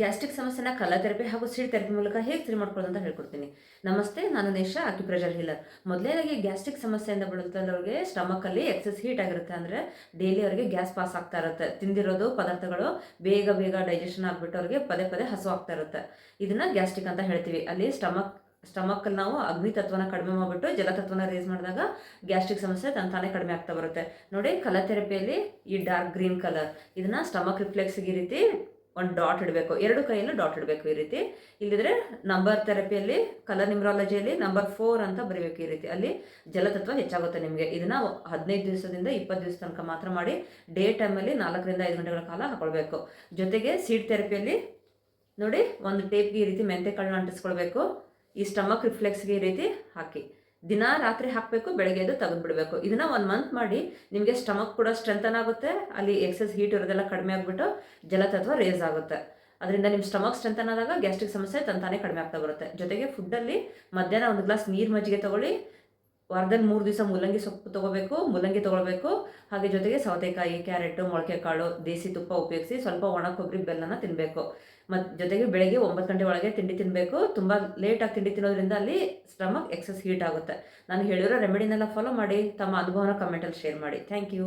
Gastric ಸಮಸ್ಯೆನ ಕಲಾ therapy ಹಾಗೂ ಸೀಡ್ ಥೆರಪಿ ಮೂಲಕ ಹೇಗೆ ಸರಿ ಮಾಡ್ಕೊಳ್ಳೋದು ಅಂತ ಹೇಳ್ಕೊಡ್ತೀನಿ. ನಮಸ್ತೆ, ನಾನು ನೇಷ ಅಕ್ಯುಪ್ರೆಷರ್ ಹೀಲರ್. ಮೊದಲನೇದಾಗಿ ಗ್ಯಾಸ್ಟ್ರಿಕ್ ಸಮಸ್ಯೆಯಿಂದ ಬಳಲ್ತವ್ರಿಗೆ ಸ್ಟಮಕಲ್ಲಿ ಎಕ್ಸಸ್ ಹೀಟ್ ಆಗಿರುತ್ತೆ ಅಂದರೆ ಡೈಲಿ ಅವರಿಗೆ ಗ್ಯಾಸ್ ಪಾಸ್ ಆಗ್ತಾ ಇರುತ್ತೆ. ತಿಂದಿರೋದು ಪದಾರ್ಥಗಳು ಬೇಗ ಬೇಗ ಡೈಜೆಷನ್ ಆಗಿಬಿಟ್ಟು ಅವ್ರಿಗೆ ಪದೇ ಪದೇ ಹಸು ಆಗ್ತಾ ಇರುತ್ತೆ. ಇದನ್ನ ಗ್ಯಾಸ್ಟ್ರಿಕ್ ಅಂತ ಹೇಳ್ತೀವಿ. ಅಲ್ಲಿ ಸ್ಟಮಕ್ ಸ್ಟಮಕ್ಕಲ್ಲಿ ನಾವು ಅಗ್ನಿ ತತ್ವನ ಕಡಿಮೆ ಮಾಡಿಬಿಟ್ಟು ಜಲತತ್ವನ ರೇಸ್ ಮಾಡಿದಾಗ ಗ್ಯಾಸ್ಟ್ರಿಕ್ ಸಮಸ್ಯೆ ತಾನೇ ಕಡಿಮೆ ಆಗ್ತಾ ಬರುತ್ತೆ. ನೋಡಿ ಕಲರ್ ಥೆರಪಿಯಲ್ಲಿ ಈ ಡಾರ್ಕ್ ಗ್ರೀನ್ ಕಲರ್ ಇದನ್ನ ಸ್ಟಮಕ್ ರಿಫ್ಲೆಕ್ಸ್ಗೆ ಈ ರೀತಿ ಒಂದು ಡಾಟ್ ಇಡಬೇಕು. ಎರಡು ಕೈಯಲ್ಲೂ ಡಾಟ್ ಇಡಬೇಕು ಈ ರೀತಿ. ಇಲ್ಲಿದ್ರೆ ನಂಬರ್ ಥೆರಪಿಯಲ್ಲಿ, ಕಲರ್ ನಿಮ್ರಾಲಜಿಯಲ್ಲಿ ನಂಬರ್ ಫೋರ್ ಅಂತ ಬರೀಬೇಕು ಈ ರೀತಿ. ಅಲ್ಲಿ ಜಲತತ್ವ ಹೆಚ್ಚಾಗುತ್ತೆ ನಿಮಗೆ. ಇದನ್ನ ಹದಿನೈದು ದಿವಸದಿಂದ ಇಪ್ಪತ್ತು ದಿವಸ ತನಕ ಮಾತ್ರ ಮಾಡಿ ಡೇ ಟೈಮಲ್ಲಿ ನಾಲ್ಕರಿಂದ ಐದು ಗಂಟೆಗಳ ಕಾಲ ಹಾಕೊಳ್ಬೇಕು. ಜೊತೆಗೆ ಸೀಡ್ ಥೆರಪಿಯಲ್ಲಿ ನೋಡಿ, ಒಂದು ಟೇಪ್ಗೆ ಈ ರೀತಿ ಮೆಂತೆ ಕಾಳನ್ನ ಅಂಟಿಸ್ಕೊಳ್ಬೇಕು. ಈ ಸ್ಟಮಕ್ ರಿಫ್ಲೆಕ್ಸ್ಗೆ ಈ ರೀತಿ ಹಾಕಿ. ದಿನ ರಾತ್ರಿ ಹಾಕಬೇಕು, ಬೆಳಗ್ಗೆ ಎದ್ದು ತೆಗೆದುಬಿಡಬೇಕು. ಇದನ್ನ ಒಂದು ಮಂತ್ ಮಾಡಿ ನಿಮಗೆ ಸ್ಟಮಕ್ ಕೂಡ ಸ್ಟ್ರೆಂಥನ್ ಆಗುತ್ತೆ ಅಲ್ಲಿ ಎಕ್ಸಸ್ ಹೀಟ್ ಇರೋದೆಲ್ಲ ಕಡಿಮೆ ಆಗಿಬಿಟ್ಟು ಜಲತತ್ವ ರೇಸ್ ಆಗುತ್ತೆ. ಅದರಿಂದ ನಿಮ್ಮ ಸ್ಟಮಕ್ ಸ್ಟ್ರೆಂಥನ್ ಆದಾಗ ಗ್ಯಾಸ್ಟ್ರಿಕ್ ಸಮಸ್ಯೆ ತಂತಾನೆ ಕಡಿಮೆ ಆಗ್ತಾ ಬರುತ್ತೆ. ಜೊತೆಗೆ ಫುಡ್ಡಲ್ಲಿ ಮಧ್ಯಾಹ್ನ ಒಂದು ಗ್ಲಾಸ್ ನೀರು ಮಜ್ಜಿಗೆ ತೊಗೊಳ್ಳಿ. ವಾರದಲ್ಲಿ ಮೂರು ದಿವಸ ಮೂಲಂಗಿ ಸೊಪ್ಪು ತೊಗೋಬೇಕು, ಮೂಲಂಗಿ ತೊಗೊಳ್ಬೇಕು. ಹಾಗೆ ಜೊತೆಗೆ ಸೌತೆಕಾಯಿ, ಕ್ಯಾರೆಟು ಮೊಳಕೆ ಕಾಳು ದೇಸಿ ತುಪ್ಪ ಉಪಯೋಗಿಸಿ ಸ್ವಲ್ಪ ಒಣ ಕೊಬ್ಬರಿ ಬೆಲ್ಲನ ತಿನ್ನಬೇಕು ಮತ್ತು ಜೊತೆಗೆ ಬೆಳಗ್ಗೆ ಒಂಬತ್ತು ಗಂಟೆ ಒಳಗೆ ತಿಂಡಿ ತಿನ್ನಬೇಕು ತುಂಬ ಲೇಟಾಗಿ ತಿಂಡಿ ತಿನ್ನೋದ್ರಿಂದ ಅಲ್ಲಿ ಸ್ಟಮಕ್ ಎಕ್ಸಸ್ ಹೀಟ್ ಆಗುತ್ತೆ. ನಾನು ಹೇಳಿರೋ ರೆಮಿಡಿನೆಲ್ಲ ಫಾಲೋ ಮಾಡಿ, ತಮ್ಮ ಅನುಭವನ ಕಮೆಂಟಲ್ಲಿ ಶೇರ್ ಮಾಡಿ. Thank you